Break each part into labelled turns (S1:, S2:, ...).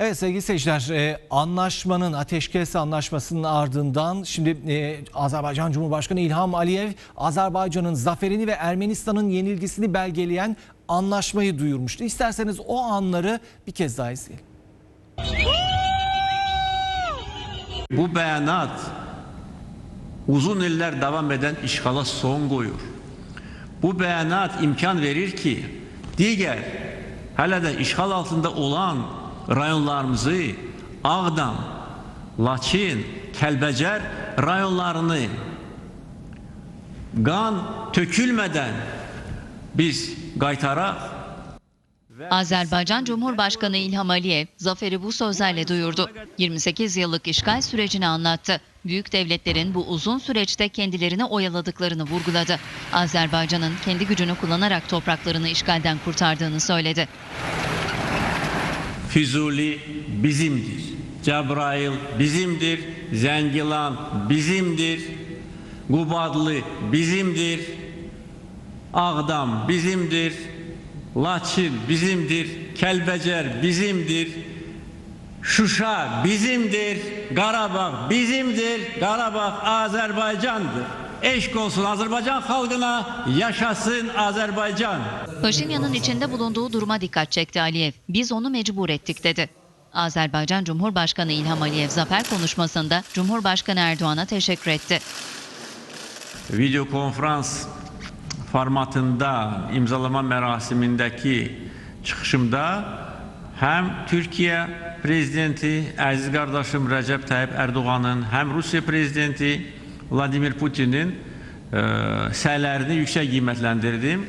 S1: Evet sevgili seyirciler e, anlaşmanın ateşkes anlaşmasının ardından şimdi e, Azerbaycan Cumhurbaşkanı İlham Aliyev Azerbaycan'ın zaferini ve Ermenistan'ın yenilgisini belgeleyen anlaşmayı duyurmuştu. İsterseniz o anları bir kez daha izleyelim.
S2: Bu beyanat uzun iller devam eden işgala son koyur. Bu beyanat imkan verir ki diğer hala da işgal altında olan rayonlarımızı Ağdam, Laçin, Kelbecer rayonlarını kan tökülmeden biz qaytaraq
S3: Azerbaycan Cumhurbaşkanı İlham Aliyev zaferi bu sözlerle duyurdu. 28 yıllık işgal sürecini anlattı. Büyük devletlerin bu uzun süreçte kendilerini oyaladıklarını vurguladı. Azerbaycan'ın kendi gücünü kullanarak topraklarını işgalden kurtardığını söyledi.
S2: Füzuli bizimdir. Cebrail bizimdir. Zengilan bizimdir. Gubadlı bizimdir. Ağdam bizimdir. Laçin bizimdir. Kelbecer bizimdir. Şuşa bizimdir. Qarabağ bizimdir. Qarabağ Azerbaycandır. Eşk olsun Azerbaycan halkına, yaşasın Azerbaycan.
S3: Paşinyan'ın içinde bulunduğu duruma dikkat çekti Aliyev. Biz onu mecbur ettik dedi. Azerbaycan Cumhurbaşkanı İlham Aliyev zafer konuşmasında Cumhurbaşkanı Erdoğan'a teşekkür etti.
S2: video konferans formatında imzalama mərasimindəki çıxışımda həm Türkiyə prezidenti əziz qardaşım Rəcəb Tayyip Erdoğan'ın, həm Rusiya prezidenti Vladimir Putin'in e, səylərini yüksək qiymətləndirdim.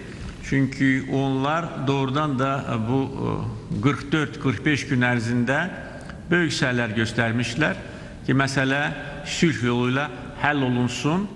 S2: Çünkü onlar doğrudan da bu e, 44-45 gün ərzində böyük səylər göstərmişlər ki, məsələ sülh yoluyla həll olunsun.